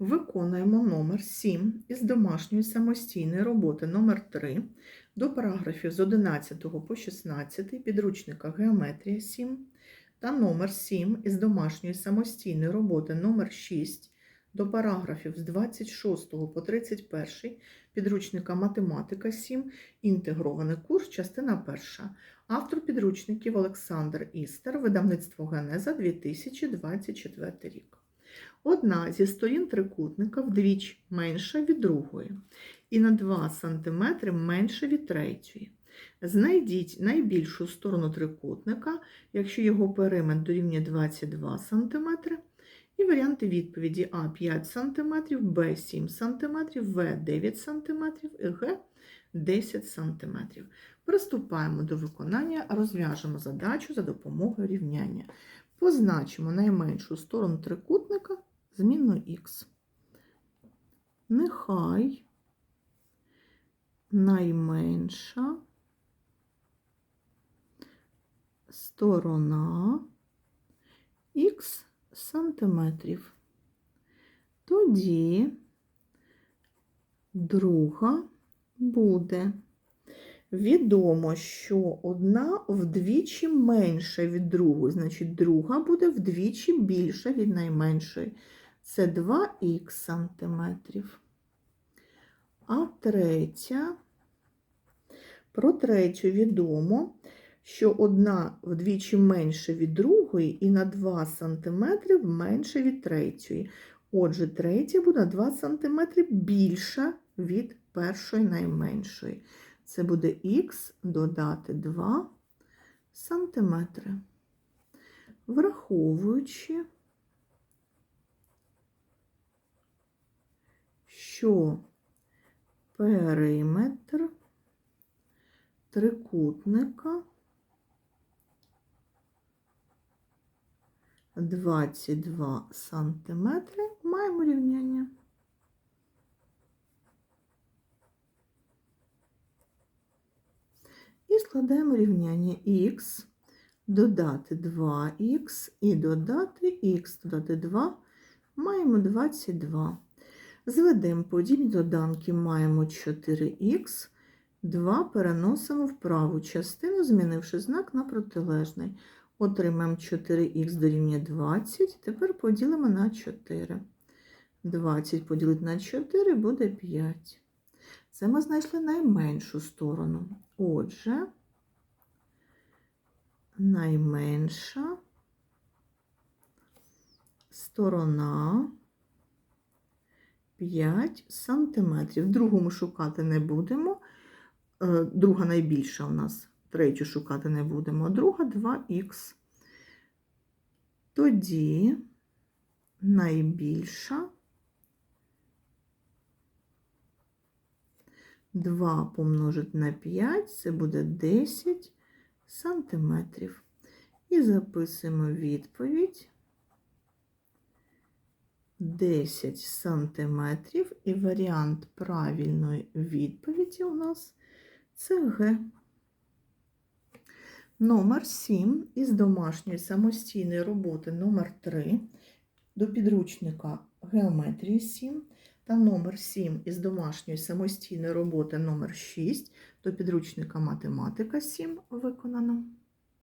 Виконуємо номер 7 із домашньої самостійної роботи номер 3 до параграфів з 11 по 16 підручника Геометрія 7 та номер 7 із домашньої самостійної роботи номер 6 до параграфів з 26 по 31 підручника Математика 7 інтегрований курс, частина 1. Автор підручників Олександр Істер, видавництво Генеза 2024 рік. Одна зі сторін трикутника вдвічі менша від другої і на 2 см менша від третьої. Знайдіть найбільшу сторону трикутника, якщо його периметр дорівнює 22 см, і варіанти відповіді А 5 см, Б 7 см, В 9 см і Г 10 см. Приступаємо до виконання, розв'яжемо задачу за допомогою рівняння. Позначимо найменшу сторону трикутника змінною х. Нехай найменша сторона х сантиметрів. Тоді друга буде. Відомо, що одна вдвічі менша від другої, значить, друга буде вдвічі більша від найменшої. Це 2х сантиметрів. А третя, про третю відомо, що одна вдвічі менша від другої і на 2 см менше від третьої. Отже, третя буде на 2 см більша від першої найменшої. Це буде х додати 2 сантиметри. Враховуючи, що периметр трикутника 22 сантиметри, маємо рівняння. І складаємо рівняння х, додати 2х і додати х, додати 2, маємо 22. Зведемо подібні доданки, маємо 4х, 2 переносимо в праву частину, змінивши знак на протилежний. Отримаємо 4х дорівнює 20, тепер поділимо на 4. 20 поділити на 4 буде 5. Це ми знайшли найменшу сторону. Отже, найменша сторона 5 сантиметрів. Другу ми шукати не будемо. Е, Друга найбільша у нас, третю шукати не будемо, друга 2х. Тоді найбільша 2 помножити на 5, це буде 10 сантиметрів. І записуємо відповідь 10 сантиметрів. І варіант правильної відповіді у нас це Г. Номер 7 із домашньої самостійної роботи номер 3 до підручника Геометрії 7 та номер 7 із домашньої самостійної роботи номер 6 до підручника Математика 7 виконано.